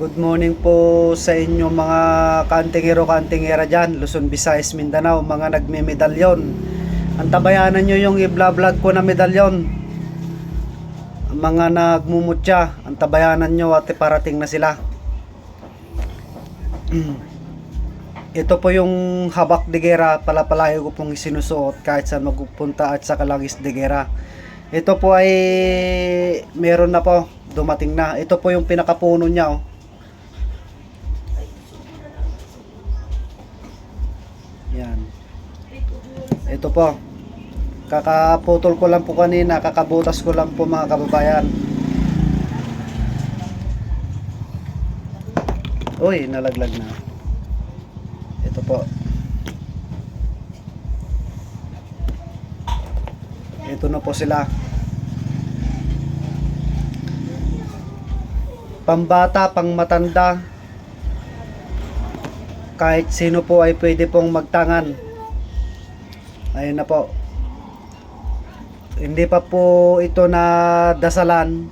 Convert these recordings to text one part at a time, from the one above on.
Good morning po sa inyo mga kantingero kantingera dyan, Luzon, Visayas, Mindanao, mga nagme-medalyon. Antabayanan nyo yung i-vlog ko na medalyon. Mga nagmumutya, antabayanan nyo at parating na sila. Ito po yung habak de gera, palapalayo ko pong sinusuot kahit saan magpupunta at sa kalangis de gera. Ito po ay meron na po, dumating na. Ito po yung pinakapuno niya oh. Yan. Ito po. Kakaputol ko lang po kanina, kakabutas ko lang po mga kababayan. Uy, nalaglag na. Ito po. Ito na po sila. Pambata, pang matanda, kahit sino po ay pwede pong magtangan. Ayun na po. Hindi pa po ito na dasalan.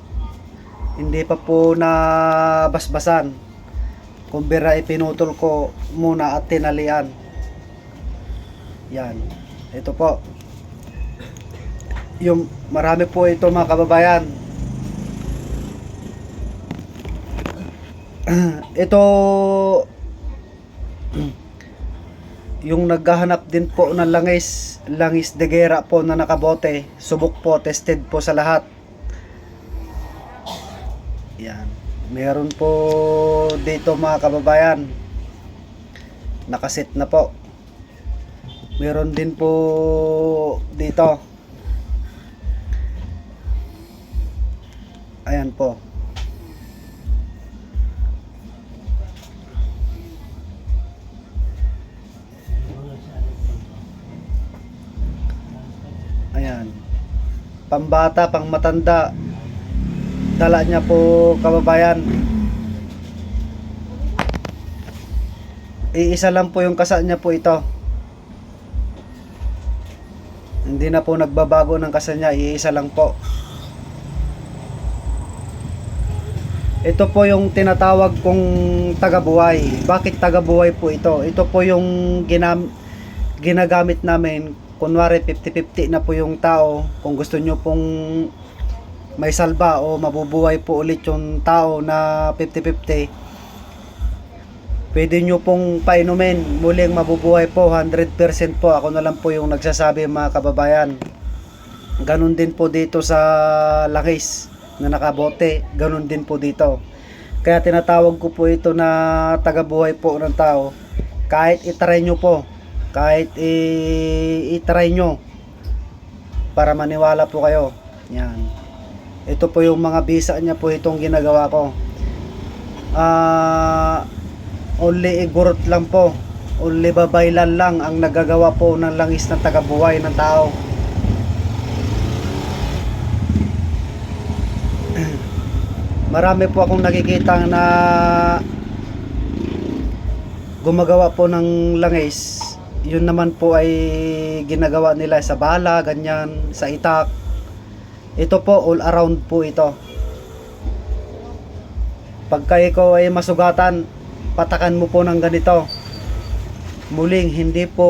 Hindi pa po na basbasan. Kumbira ipinutol ko muna at tinalian. Yan. Ito po. Yung marami po ito mga kababayan. ito yung naghahanap din po ng langis, langis de gera po na nakabote, subok po, tested po sa lahat. Yan. Meron po dito mga kababayan. Nakasit na po. Meron din po dito. Ayan po. Ayan. Pambata, pang matanda. Dala niya po kababayan. Iisa lang po yung kasa niya po ito. Hindi na po nagbabago ng kasa niya, iisa lang po. Ito po yung tinatawag kong tagabuhay. Bakit tagabuhay po ito? Ito po yung ginam ginagamit namin kunwari 50-50 na po yung tao kung gusto nyo pong may salba o mabubuhay po ulit yung tao na 50-50 pwede nyo pong painumin. Muling mabubuhay po 100% po. Ako na lang po yung nagsasabi mga kababayan. Ganun din po dito sa langis na nakabote. Ganun din po dito. Kaya tinatawag ko po ito na tagabuhay po ng tao. Kahit itry nyo po kahit itry nyo para maniwala po kayo. Yan. Ito po yung mga bisa niya po itong ginagawa ko. Ah only igurot lang po. Only babaylan lang ang nagagawa po ng langis ng tagabuhay ng tao. Marami po akong nakikita na gumagawa po ng langis yun naman po ay ginagawa nila sa bala, ganyan, sa itak. Ito po, all around po ito. Pagka ikaw ay masugatan, patakan mo po ng ganito. Muling, hindi po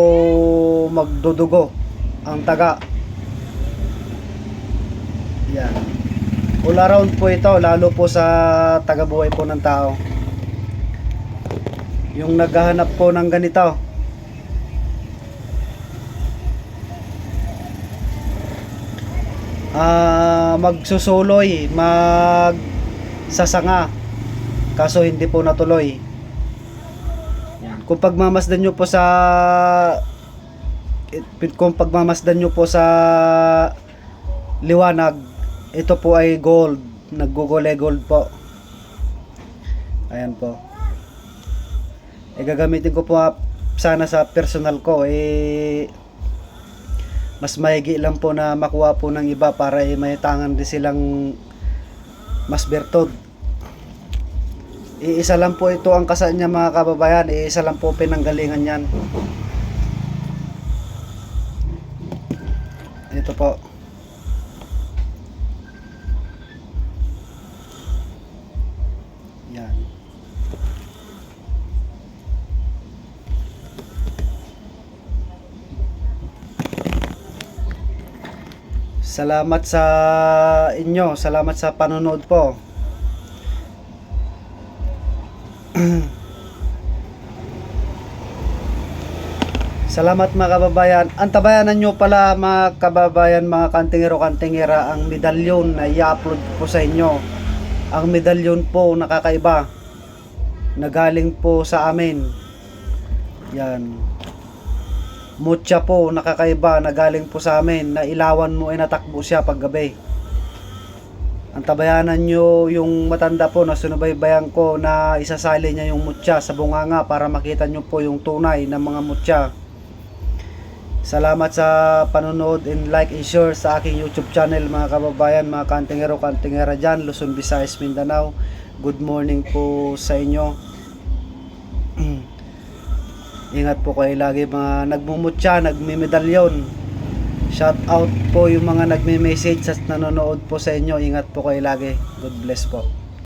magdudugo ang taga. Yan. All around po ito, lalo po sa tagabuhay po ng tao. Yung naghahanap po ng ganito, ah magsusuloy, mag sasanga. Kaso hindi po natuloy. Yan. Kung pagmamasdan nyo po sa it- kung pagmamasdan nyo po sa liwanag, ito po ay gold. Naggugole gold po. Ayan po. E gagamitin ko po sana sa personal ko eh mas maigi lang po na makuha po ng iba para eh, may tangan din silang mas bertod. Iisa lang po ito ang kasa niya mga kababayan, iisa lang po pinanggalingan yan. Ito po. Salamat sa inyo. Salamat sa panonood po. Salamat mga kababayan. Antabayanan nyo pala mga kababayan, mga kantingero-kantingera ang medalyon na i-upload po sa inyo. Ang medalyon po nakakaiba. Nagaling po sa amin. Yan. Mutya po nakakaiba nagaling po sa amin na ilawan mo ay natakbo siya paggabi. Antabayanan nyo yung matanda po na sinubaybayan ko na isasali niya yung mutya sa bunganga para makita nyo po yung tunay ng mga mutya. Salamat sa panonood and like and share sa aking YouTube channel mga kababayan, mga kantingero, kantingera dyan, Luzon, Visayas, Mindanao. Good morning po sa inyo. Ingat po kayo lagi mga nagmumutya, nagmimedalyon. Shout out po yung mga nagme-message at nanonood po sa inyo. Ingat po kayo lagi. God bless po.